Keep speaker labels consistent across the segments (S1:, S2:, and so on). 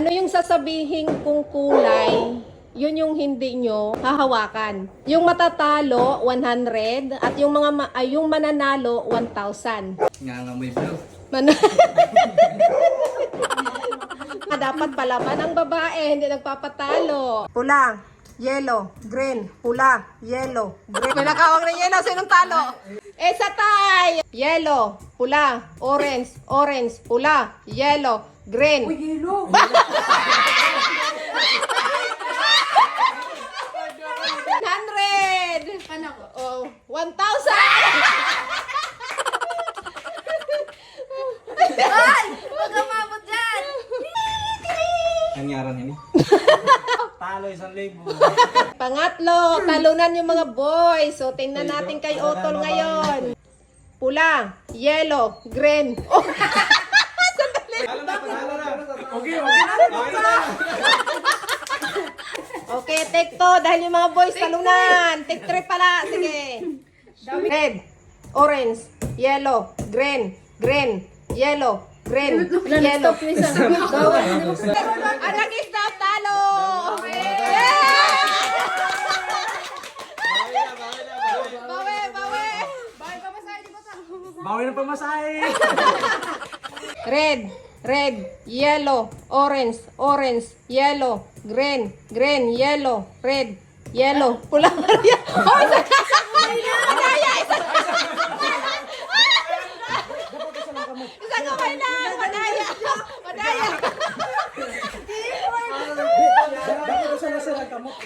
S1: Ano yung sasabihin kung kulay, yun yung hindi nyo hahawakan. Yung matatalo, 100. At yung mga ma- ay, yung mananalo, 1,000.
S2: Nga nga may blue.
S1: Man- Dapat palaban ang babae, hindi nagpapatalo. Pula, yellow, green, pula, yellow, green. May nakawag na yellow, sinong talo? Eh sa tie! Yellow, pula, orange, orange, pula, yellow, green. Hundred! Oh, 1,000!
S3: Huwag kang mabot dyan!
S2: Nangyara niya Talo isang libo.
S1: Pangatlo, talunan yung mga boys. So, tingnan natin kay Otol ngayon. Pula, yellow, green. Oh,
S2: na. Okay, okay. Okay na.
S1: Okay, take to. Dahil yung mga boys talunan. Take three pala. Sige. Red, orange, yellow, green, green, yellow, green, yellow. Ang nag-stop talo! Yeah! Bawi, bawi.
S2: Bawi ng pamasahe.
S1: Red, red, yellow, orange, orange, yellow, green, green, yellow, red, yellow, pula Maria. Oh, isa ka! Madaya, isa Isa kamay lang, madaya. Madaya.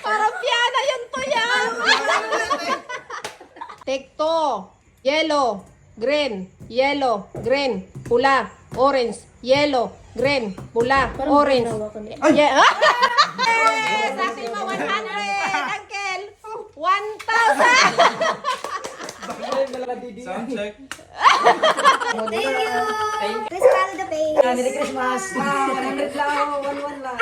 S1: Parang piana yun to yan. Take two. Yellow, green, yellow, green, pula, orange, yellow, green, pula, orange. Yeah. Yes! Sa akin mo 100, Uncle. 1,000!
S2: Sound check.
S3: Thank you! Chris Palo the Face!
S4: Merry Christmas! Wow, 100 lang, 11 lang.